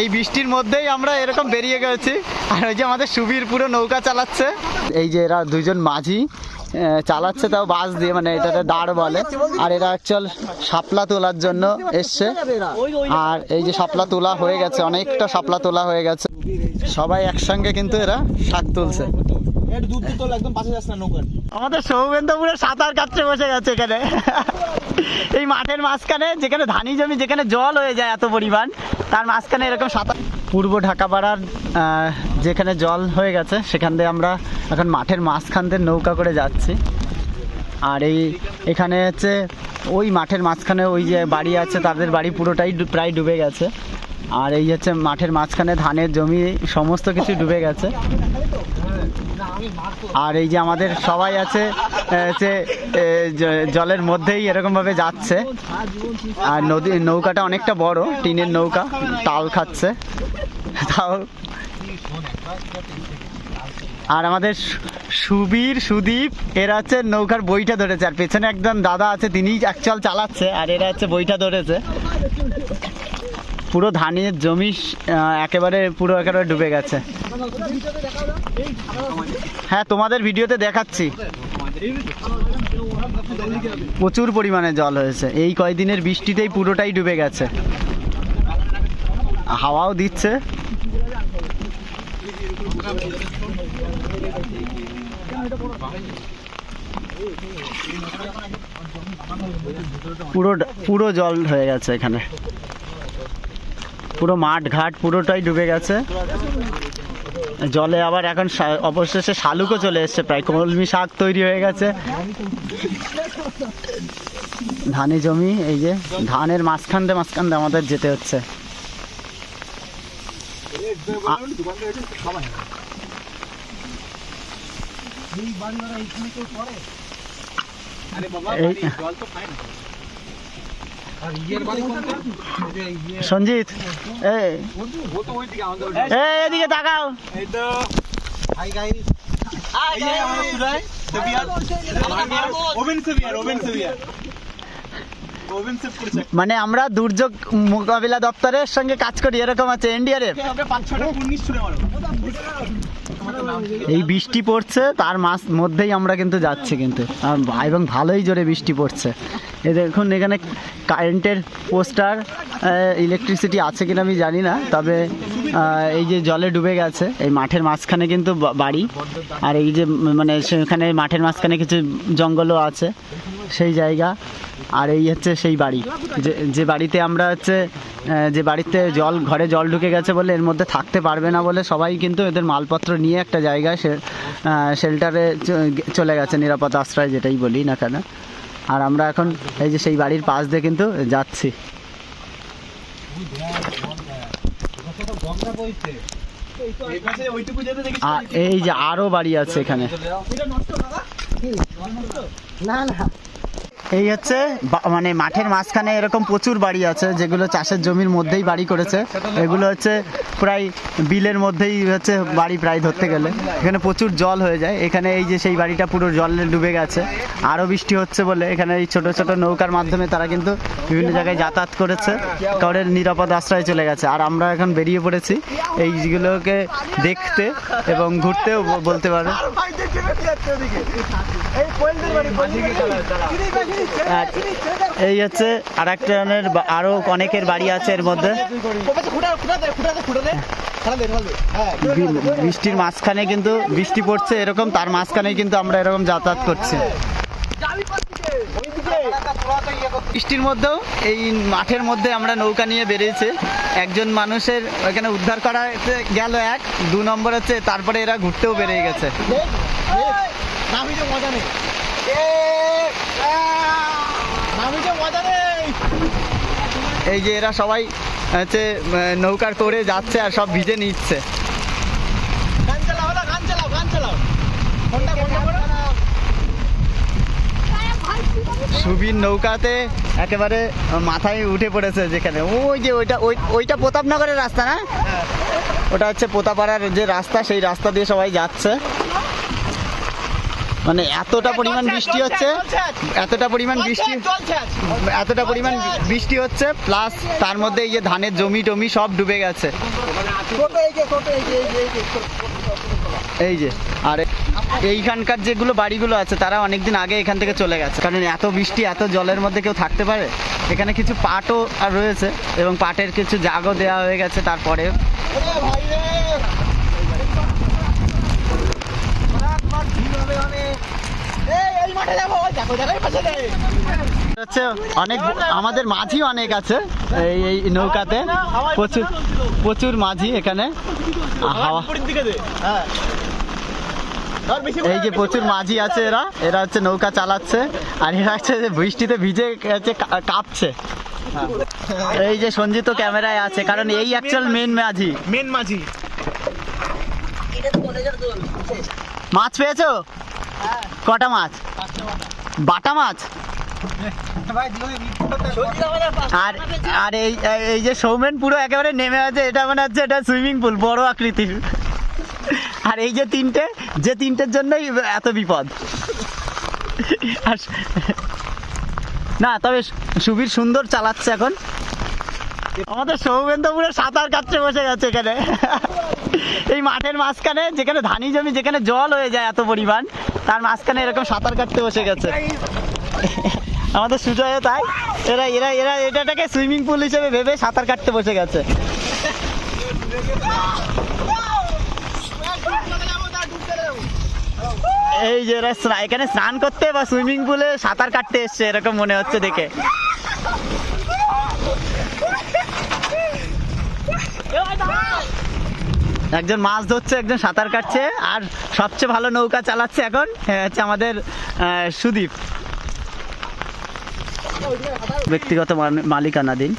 এই বৃষ্টির মধ্যেই আমরা এরকম বেরিয়ে গেছি। আর ওই যে আমাদের সুবীর পুরো নৌকা চালাচ্ছে। এই যে এরা দুজন মাঝি চালাচ্ছে তাও বাস দিয়ে মানে এটাতে দাঁড় বলে। আর এরা অ্যাকচুয়াল শাপলা তোলার জন্য এসছে। আর এই যে শাপলা তোলা হয়ে গেছে, অনেকটা সাপলা তোলা হয়ে গেছে। সবাই একসঙ্গে কিন্তু এরা শাক তুলছে। আমাদের সৌমেন্দ্রপুরে সাঁতার কাটতে বসে গেছে এখানে। এই মাঠের মাঝখানে যেখানে ধানি জমি, যেখানে জল হয়ে যায় এত পরিমাণ, তার মাঝখানে এরকম সাঁতার পূর্ব ঢাকাপাড়ার যেখানে জল হয়ে গেছে, সেখান দিয়ে আমরা এখন মাঠের মাঝখান দিয়ে নৌকা করে যাচ্ছি। আর এই এখানে হচ্ছে ওই মাঠের মাঝখানে ওই যে বাড়ি আছে, তাদের বাড়ি পুরোটাই প্রায় ডুবে গেছে। আর এই হচ্ছে মাঠের মাঝখানে ধানের জমি, সমস্ত কিছু ডুবে গেছে। আর এই যে আমাদের সবাই আছে হচ্ছে জলের মধ্যেই এরকম ভাবে যাচ্ছে। আর নদী, নৌকাটা অনেকটা বড়, টিনের নৌকা, তাল খাচ্ছে। তাও। আর আমাদের সুবীর, সুদীপ, এরা হচ্ছে নৌকার বইটা ধরেছে, আর পেছনে একজন দাদা আছে, তিনিই অ্যাকচুয়াল চালাচ্ছে, আর এরা হচ্ছে বইটা ধরেছে। পুরো ধানের জমি একেবারে পুরো একেবারে ডুবে গেছে। হ্যাঁ তোমাদের ভিডিওতে দেখাচ্ছি। প্রচুর পরিমাণে জল হয়েছে। এই কয়দিনের বৃষ্টিতেই পুরোটাই ডুবে গেছে। হাওয়াও দিচ্ছে। পুরো পুরো জল হয়ে গেছে এখানে। পুরো মাঠ ঘাট পুরোটাই ডুবে গেছে। জলে আবার এখন অবশেষে শালুকও চলে এসছে, প্রায় কলমি শাক তৈরি হয়ে গেছে। ধানি জমি, এই যে ধানের মাঝখান দিয়ে মাঝখান দিয়ে আমাদের যেতে হচ্ছে। আ- এই সঞ্জিত এই এই, এদিকে তাকাও। মানে আমরা দুর্যোগ মোকাবিলা দপ্তরের সঙ্গে কাজ করি এরকম আছে এনডিআরএফ এই বৃষ্টি পড়ছে, তার মাস মধ্যেই আমরা কিন্তু যাচ্ছি কিন্তু। এবং ভালোই জোরে বৃষ্টি পড়ছে। এই দেখুন, এখানে কারেন্টের পোস্টার ইলেকট্রিসিটি আছে কিনা আমি জানি না, তবে এই যে জলে ডুবে গেছে, এই মাঠের মাঝখানে কিন্তু বাড়ি, আর এই যে মানে সেখানে মাঠের মাঝখানে কিছু জঙ্গলও আছে সেই জায়গা, আর এই হচ্ছে সেই বাড়ি। যে যে বাড়িতে আমরা হচ্ছে যে বাড়িতে জল, ঘরে জল ঢুকে গেছে বলে এর মধ্যে থাকতে পারবে না বলে সবাই কিন্তু এদের মালপত্র নিয়ে একটা জায়গায় সে শেল্টারে চলে গেছে, নিরাপদ আশ্রয় যেটাই বলি না কেন। আর আমরা এখন এই যে সেই বাড়ির পাশ দিয়ে কিন্তু যাচ্ছি। এই যে আরও বাড়ি আছে এখানে। এই হচ্ছে বা- মানে মাঠের মাঝখানে এরকম প্রচুর বাড়ি আছে যেগুলো চাষের জমির মধ্যেই বাড়ি করেছে। এগুলো হচ্ছে প্রায় বিলের মধ্যেই হচ্ছে বাড়ি প্রায় ধরতে গেলে। এখানে প্রচুর জল হয়ে যায়। এখানে এই যে সেই বাড়িটা পুরো জলে ডুবে গেছে। আরও বৃষ্টি হচ্ছে বলে এখানে এই ছোট ছোট নৌকার মাধ্যমে তারা কিন্তু বিভিন্ন জায়গায় যাতায়াত করেছে। কারোর নিরাপদ আশ্রয়ে চলে গেছে। আর আমরা এখন বেরিয়ে পড়েছি এইগুলোকে দেখতে এবং ঘুরতেও বলতে পারো। আর এই হচ্ছে আর একটা বা- আরও অনেকের বাড়ি আছে এর মধ্যে। বৃষ্টির মাঝখানে কিন্তু বৃষ্টি পড়ছে এরকম তার মাঝখানে কিন্তু আমরা এরকম যাতায়াত করছি। বৃষ্টির মধ্যেও এই মাঠের মধ্যে আমরা নৌকা নিয়ে বেরিয়েছে। একজন মানুষের ওখানে উদ্ধার করা গেল এক দু নম্বর হচ্ছে তারপরে এরা ঘুরতেও বেরিয়ে গেছে। এই যে এরা সবাই হচ্ছে নৌকার করে যাচ্ছে আর সব ভিজে নিচ্ছে। সুবীর নৌকাতে একেবারে মাথায় উঠে পড়েছে যেখানে। ওই যে ওইটা ওই ওইটা প্রতাপনগরের রাস্তা না? ওটা হচ্ছে পোতাপাড়ার যে রাস্তা সেই রাস্তা দিয়ে সবাই যাচ্ছে। মানে এতটা পরিমাণ বৃষ্টি হচ্ছে এতটা পরিমাণ বৃষ্টি এতটা পরিমাণ বৃষ্টি হচ্ছে প্লাস তার মধ্যে এই যে ধানের জমি টমি সব ডুবে গেছে। এই যে আর এইখানকার যেগুলো বাড়িগুলো আছে তারা অনেকদিন আগে এখান থেকে চলে গেছে। কারণ এত বৃষ্টি এত জলের মধ্যে কেউ থাকতে পারে? এখানে কিছু পাটও আর রয়েছে এবং পাটের কিছু জাগও দেওয়া হয়ে গেছে তারপরে হচ্ছে অনেক আমাদের মাঝি অনেক আছে এই এই নৌকাতে। প্রচুর প্রচুর মাঝি এখানে। হাওয়া এই যে প্রচুর মাঝি আছে এরা এরা হচ্ছে নৌকা চালাচ্ছে আর এরা হচ্ছে যে বৃষ্টিতে ভিজে হচ্ছে কা- কাঁপছে। এই যে সঞ্জিত ক্যামেরায় আছে কারণ এই অ্যাকচুয়াল মেন মাঝি। মেন মাঝি। মাছ পেয়েছ? কটা মাছ? বাটা মাছ? আর আর এই এই যে সৌমেন পুরো একেবারে নেমে আছে, এটা মনে হচ্ছে এটা সুইমিং পুল, বড় আকৃতির। আর এই যে তিনটে, যে তিনটের জন্যই এত বিপদ। না, তবে সুবীর সুন্দর চালাচ্ছে এখন। আমাদের সৌমেন তো পুরো সাঁতার কাটতে বসে গেছে এখানে। এই মাঠের মাঝখানে, যেখানে ধানি জমি, যেখানে জল হয়ে যায় এত পরিমাণ। তার মাঝখানে এরকম সাঁতার কাটতে বসে গেছে। আমাদের সুজয় তাই। এরা এরা এরা এটাটাকে সুইমিং পুল হিসেবে ভেবে সাঁতার কাটতে বসে গেছে। এই যে এরা এখানে স্নান করতে বা সুইমিং পুলে সাঁতার কাটতে এসছে, এরকম মনে হচ্ছে দেখে। একজন মাছ ধরছে, একজন সাঁতার কাটছে, আর সবচেয়ে ভালো নৌকা চালাচ্ছে এখন হচ্ছে আমাদের সুদীপ। ব্যক্তিগত মালিকানাধীন।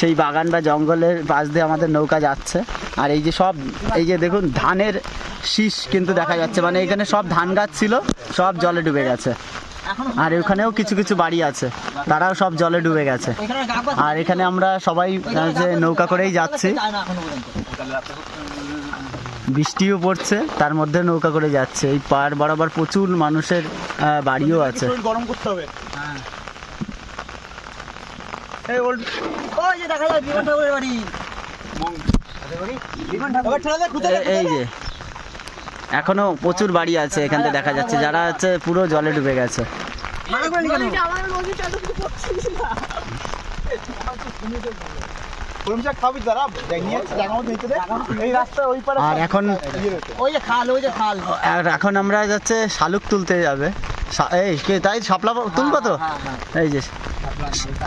সেই বাগান বা জঙ্গলের পাশ দিয়ে আমাদের নৌকা যাচ্ছে। আর এই যে সব, এই যে দেখুন, ধানের শীষ কিন্তু দেখা যাচ্ছে। মানে এখানে সব ধান গাছ ছিল, সব জলে ডুবে গেছে। আর ওখানেও কিছু কিছু বাড়ি আছে, তারাও সব জলে ডুবে গেছে। আর এখানে আমরা সবাই যে নৌকা করেই যাচ্ছি। বৃষ্টিও পড়ছে তার মধ্যে নৌকা করে যাচ্ছে। এই পার বরাবর প্রচুর মানুষের বাড়িও আছে। গরম করতে হবে। এই এই যে। এখনও প্রচুর বাড়ি আছে এখান থেকে দেখা যাচ্ছে। যারা আছে পুরো জলে ডুবে গেছে। গরম এই আর এখন ওই যে খাল ওই যে খাল। আর এখন আমরা যাচ্ছে শালুক তুলতে যাবে। এই তাই শাপলা তুলবো তো? এই যে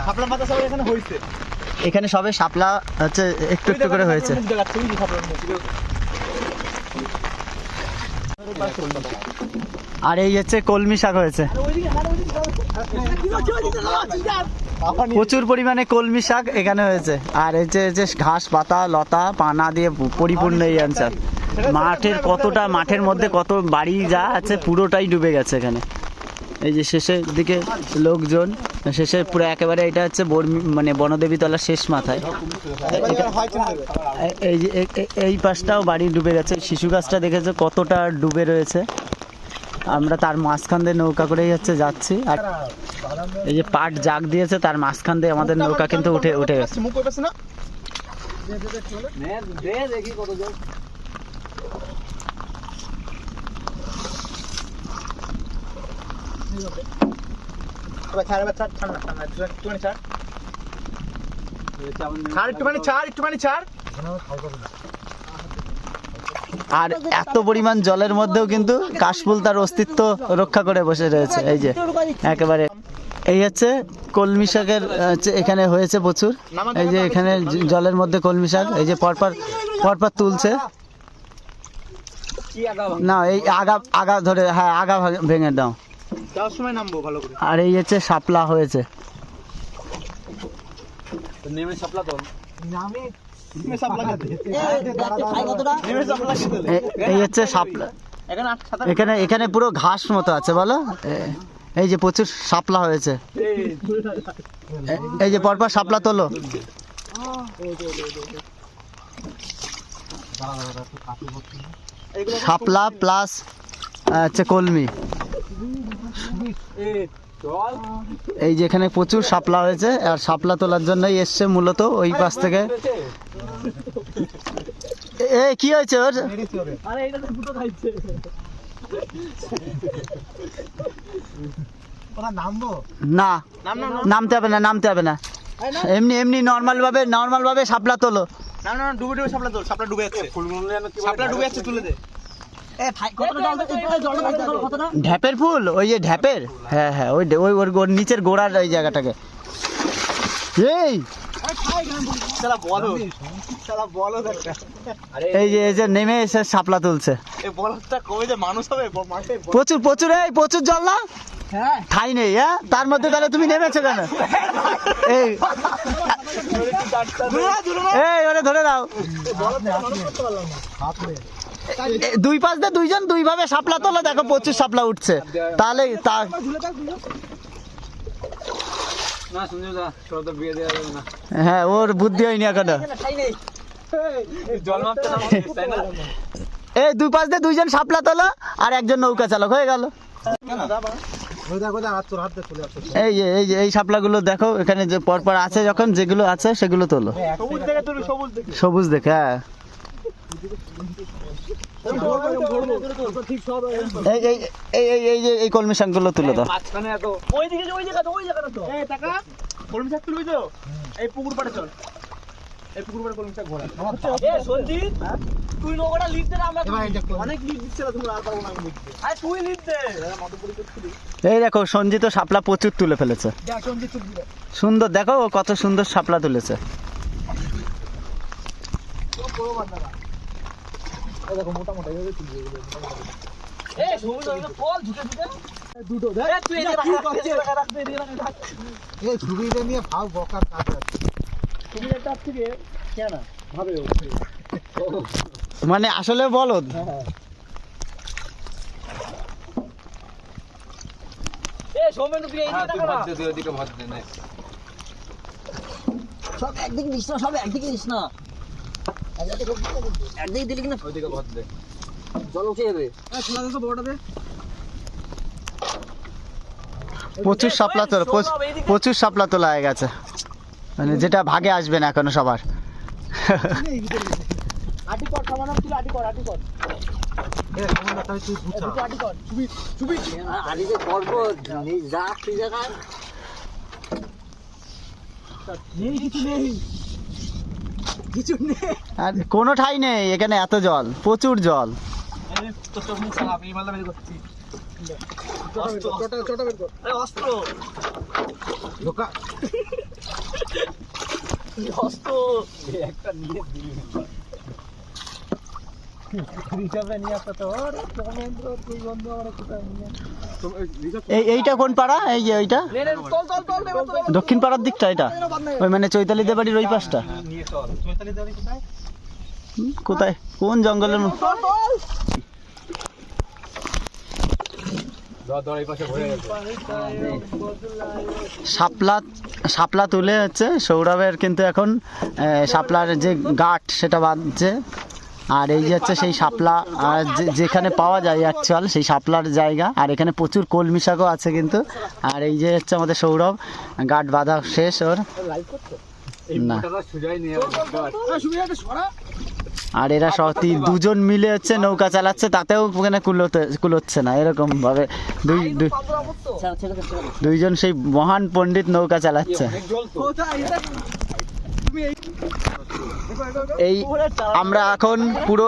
খাপলা মাথা সব এখানে সবে শাপলা হচ্ছে একটু একটু করে হয়েছে। যে। আর এই হচ্ছে কলমি শাক হয়েছে। প্রচুর পরিমাণে কলমি শাক এখানে হয়েছে। আর এই যে যে ঘাস, পাতা, লতা, পানা দিয়ে পরিপূর্ণ এই অঞ্চল। মাঠের কতটা মাঠের মধ্যে কত বাড়ি যা আছে, পুরোটাই ডুবে গেছে এখানে। এই যে শেষের দিকে লোকজন, শেষে পুরো একেবারে এটা হচ্ছে মানে বনদেবী তলার শেষ মাথায়। এই এই পাশটাও বাড়ি ডুবে গেছে। শিশু গাছটা দেখেছ কতটা ডুবে রয়েছে। আমরা তার মাঝখান দিয়ে নৌকা করেই হচ্ছে যাচ্ছি আর এই যে পাট জাগ দিয়েছে তার মাঝখান দিয়ে আমাদের নৌকা কিন্তু উঠে উঠে গেছে। ছাড়, একটুখানি ছাড়, একটুখানি ছাড়। আর এত পরিমাণ জলের মধ্যেও কিন্তু কাশফুল তার অস্তিত্ব রক্ষা করে বসে রয়েছে এই যে একেবারে। এই হচ্ছে কলমি শাকের হচ্ছে এখানে হয়েছে প্রচুর। এই যে এখানে জলের মধ্যে কলমি শাক এই যে পরপর পরপর তুলছে। না এই আগা আগা ধরে হ্যাঁ আগা ভেঙে দাও। যাওয়ার সময় নামবো ভালো করে আর এই হচ্ছে শাপলা হয়েছে। নেমে সাপলা তো। নামে এই হচ্ছে শাপলা এখানে এখানে পুরো ঘাস মতো আছে বলো? এই যে প্রচুর শাপলা হয়েছে। এই যে পরপর শাপলা তোলো। শাপলা প্লাস হচ্ছে কলমি। এই যেখানে প্রচুর শাপলা হয়েছে, আর শাপলা তোলার জন্যই এসছে মূলত ওই পাশ থেকে। এ- কি হয়েছে ওর? না নাম নাম নামতে হবে না, নামতে হবে না। এমনি এমনি নর্মাল ভাবে নর্মাল ভাবে তোলো। না না ডুবে ডুবে সাপলা তোল সাপলা ডুবে যাচ্ছে। সাপলা ডুবে যাচ্ছে, তুলে দে। ঢ্যাপের ফুল? ওই যে ঢ্যাপের? হ্যাঁ হ্যাঁ ওই ওই ওর নিচের গোড়ার ওই জায়গাটাকে। এই! এই যে এই যে নেমে এসে শাপলা তুলছে। এই বলটা কবে যে মানুষ হবে? মাঠে প্রচুর প্রচুর এই প্রচুর জল না? হ্যাঁ। ঠাই নেই হ্যাঁ? তার মধ্যে তাহলে তুমি নেমেছো কেন? এই। এই ওরে ধরে দাও। দুই পাশ দিয়ে দুইজন দুই ভাবে শাপলা তোলো দেখো প্রচুর সাপলা উঠছে। তাহলে তা হ্যাঁ ওর বুদ্ধি হয়নি এখনও। এই দুই পাশ দিয়ে দুইজন সাপলা তোলো আর একজন নৌকা চালক হয়ে গেল। এই যে এই যে এই শাপলাগুলো দেখো এখানে যে পরপর আছে যখন যেগুলো আছে সেগুলো তোলো। সবুজ দেখে। সবুজ দেখে হ্যাঁ। এই এই এই এই এই যে এই কলমি শাকগুলো তুলে দাও ওই দিকে ওই জায়গা তো ওই জায়গাটা তো। এই টাকা। কলমি শাক তুলবি তো? এই পুকুর পাড়ে চল। এই পুকুর পাড়ে কলমি শাক ঘোরা। এ সঞ্জিত তুই নৌকাটা লিড দে না আমরা অনেক লিড দিচ্ছে না তোমরা আর পারব না লিখতে আরে তুই লিড দে। এই দেখো সঞ্জিত শাপলা প্রচুর তুলে ফেলেছে। সুন্দর দেখো ও কত সুন্দর শাপলা তুলেছে। পুরো বান্দারা দেখো মোটা মোটা এইভাবে তুলবি এগুলো এ সবুজ কল ঝুঁকে ঝুঁকে দুটো দে তুই এদিকে রাখ রাখ রাখ এদিকে রাখ রাখ এই ছবিটা নিয়ে ভাব বকার কাজ আছে। তুমি একটা থেকে কেন ভাবে মানে আসলে বলদ এ সৌমেন তুই এইদিকে টাকা না। তুই ওদিকে ভর দে না সব একদিকে দিস না সব একদিকে দিস না। একদিকে দিলে কিনা? ওদিকে ভর দে। জল উঠে যাবে। খোলা দে তো বড়টা দে। প্রচুর শাপলা তোলা প্রচুর শাপলা তোলা হয়ে গেছে। মানে যেটা ভাগে আসবে না এখনও সবার। আটি কর সামান্য তুই আটি কর আটি কর। নেই কিছু নেই। কিছু নেই। আর কোনো ঠাই নেই এখানে এত জল প্রচুর জল। অস্ত্র অস্ত্র। একটা নিয়ে দিলি। রিজার্ভে নিয়ে আসতে তো আরে তুই বন্ধু আমরা কোথায় নিয়ে? এইটা কোন পাড়া? এই যে তো দক্ষিণ পাড়ার দিকটা এটা? ওই মানে চৈতালিদের বাড়ির ওই পাশটা? কোথায়? কোন জঙ্গলের শাপলা শাপলা তুলে হচ্ছে, সৌরভের কিন্তু এখন শাপলার যে গাঠ সেটা বাঁধছে। আর এই যে হচ্ছে সেই শাপলা যেখানে পাওয়া যায় অ্যাকচুয়াল সেই শাপলার জায়গা, আর এখানে প্রচুর কলমি শাকও আছে কিন্তু। আর এই যে হচ্ছে আমাদের সৌরভ গাঠ বাঁধা শেষ ওর। না। আর এরা তি- দুজন মিলে হচ্ছে নৌকা চালাচ্ছে, তাতেও ওখানে কুলোতে, কুলোচ্ছে না এরকম ভাবে দুই। দুইজন সেই মহান পণ্ডিত নৌকা চালাচ্ছে। এই আমরা এখন পুরো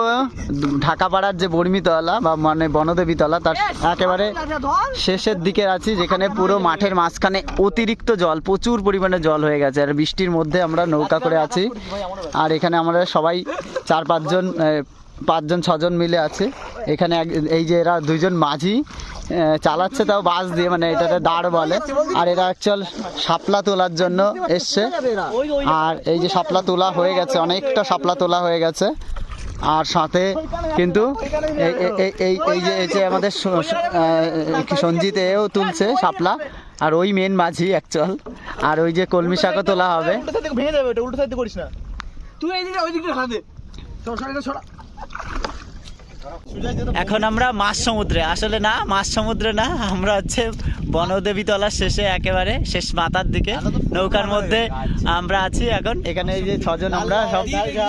ঢাকাপাড়ার যে বর্মিতলা বা মানে বনদেবীতলা, তার একেবারে শেষের দিকে আছি, যেখানে পুরো মাঠের মাঝখানে অতিরিক্ত জল, প্রচুর পরিমাণে জল হয়ে গেছে। আর বৃষ্টির মধ্যে আমরা নৌকা করে আছি। আর এখানে আমরা সবাই চার, পাঁচজন পাঁচজন, ছজন মিলে আছে। এখানে এই যে এরা দুইজন মাঝি চালাচ্ছে তাও বাস দিয়ে মানে এটাতে দাঁড় বলে। আর এরা অ্যাকচুয়াল শাপলা তোলার জন্য এসছে। আর এই যে শাপলা তোলা হয়ে গেছে অনেকটা শাপলা তোলা হয়ে গেছে। আর সাথে কিন্তু এই এই- যে এই যে আমাদের সঞ্জিত এও তুলছে শাপলা। আর ওই মেন মাঝি অ্যাকচুয়াল আর ওই যে কলমি শাকও তোলা হবে। ভেঙে যাবে ওটা উল্টো সাইড করিস না। তুই এই দিকে ওই দিকে হাতে সর সরা। এখন আমরা মাছ সমুদ্রে। আসলে না মাছ সমুদ্রে না আমরা হচ্ছে বনদেবী তলার শেষে একেবারে শেষ মাথার দিকে। নৌকার মধ্যে আমরা আছি এখন। এখানে এই যে ছজন আমরা সব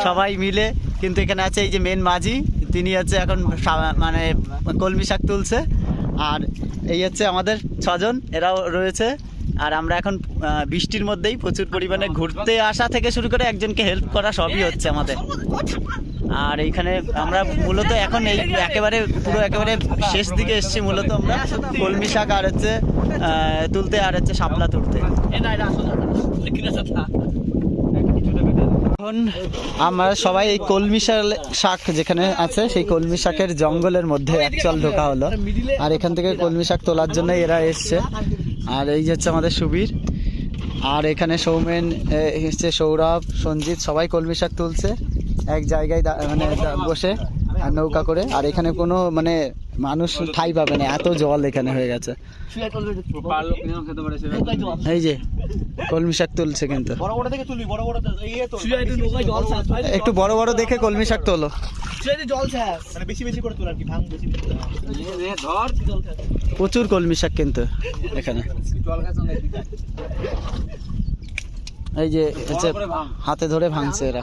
সবাই মিলে কিন্তু এখানে আছে এই যে মেন মাঝি তিনি হচ্ছে এখন মানে কলমি শাক তুলছে। আর এই হচ্ছে আমাদের ছজন এরাও রয়েছে। আর আমরা এখন বৃষ্টির মধ্যেই প্রচুর পরিমাণে ঘুরতে আসা থেকে শুরু করে একজনকে হেল্প করা সবই হচ্ছে আমাদের। আর এইখানে আমরা মূলত এখন এই একেবারে পুরো একেবারে শেষ দিকে এসেছি মূলত আমরা। কলমি শাক আর হচ্ছে তুলতে আর হচ্ছে শাপলা তুলতে। এখন আমরা সবাই এই কলমি শাক যেখানে আছে সেই কলমি শাকের জঙ্গলের মধ্যে অ্যাকচুয়াল ঢোকা হলো। আর এখান থেকে কলমি শাক তোলার জন্য এরা এসছে। আর এই যে হচ্ছে আমাদের সুবীর। আর এখানে সৌমেন এ, হচ্ছে সৌরভ সঞ্জিত সবাই কলমি শাক তুলছে। এক জায়গায় মানে বসে আর নৌকা করে। আর এখানে কোনো মানে মানুষ ঠাই পাবে না, এত জল এখানে হয়ে গেছে। এই যে, কলমি শাক তুলছে কিন্তু। একটু বড় বড় দেখে কলমি শাক তোলো। প্রচুর কলমি শাক কিন্তু এখানে। এই যে হচ্ছে হাতে ধরে ভাঙছে এরা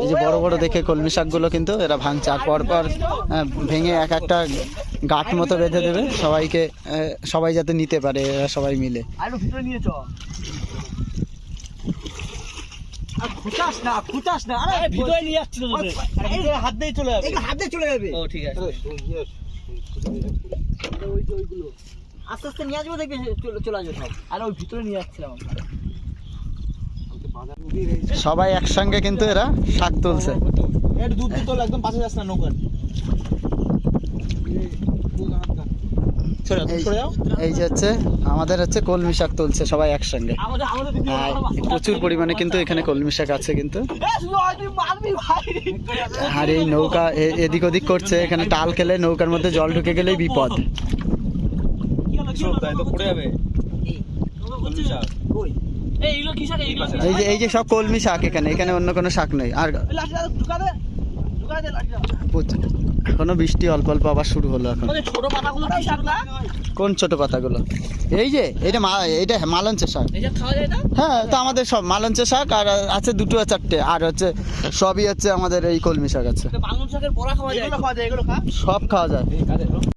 এই যে বড় বড় দেখে কলমি শাকগুলো কিন্তু এরা ভাঙছে আর পর পর ভেঙে এক একটা গাঁট মতো বেঁধে দেবে সবাইকে সবাই যাতে নিতে পারে এরা সবাই মিলে আর একটু ভিতরে নিয়ে চ আর খুচাস না খুচাস না আরে ভিতরে নিয়ে যাচ্ছিল তোদের আরে ভিতরে হাত দিয়ে চলে যাবে হাত দিয়ে চলে যাবে ও ঠিক আছে ওই যে ওইগুলো আস্তে আস্তে নিয়ে আসব দেখবি চলে আসবে সব আরে ওই ভিতরে নিয়ে যাচ্ছিলাম সবাই একসঙ্গে কিন্তু এরা শাক তুলছে। একটু দূর দূর একদম পাশে যাস না নৌকার। এই যে হচ্ছে আমাদের হচ্ছে কলমি শাক তুলছে সবাই একসঙ্গে। প্রচুর পরিমাণে কিন্তু এখানে কলমি শাক আছে কিন্তু। আর এই নৌকা এ- এদিক ওদিক করছে এখানে টাল খেলে নৌকার মধ্যে জল ঢুকে গেলেই বিপদ। যাবে। কই? এই এগুলো কি শাক? এইগুলো এই যে এই যে সব কলমি শাক এখানে এখানে অন্য কোনো শাক নেই। আর লাঠিটা ঢুকা দে। ঢুকা দে লাঠিটা প্রচুর- এখনও বৃষ্টি অল্প অল্প আবার শুরু হলো এখন। মানে ছোট পাতাগুলো কি শাক না? কোন ছোট পাতাগুলো? এই যে এটা মা- এটা মালঞ্চের শাক। এই যে খাওয়া যায় না? হ্যাঁ তো আমাদের সব মালঞ্চের শাক আর আছে দুটো চারটে। আর হচ্ছে সবই হচ্ছে আমাদের এই কলমি শাক আছে। বাঙুন শাকের বড়া খাওয়া যায়? এগুলো খাওয়া যায় এগুলো খা। সব খাওয়া যায়।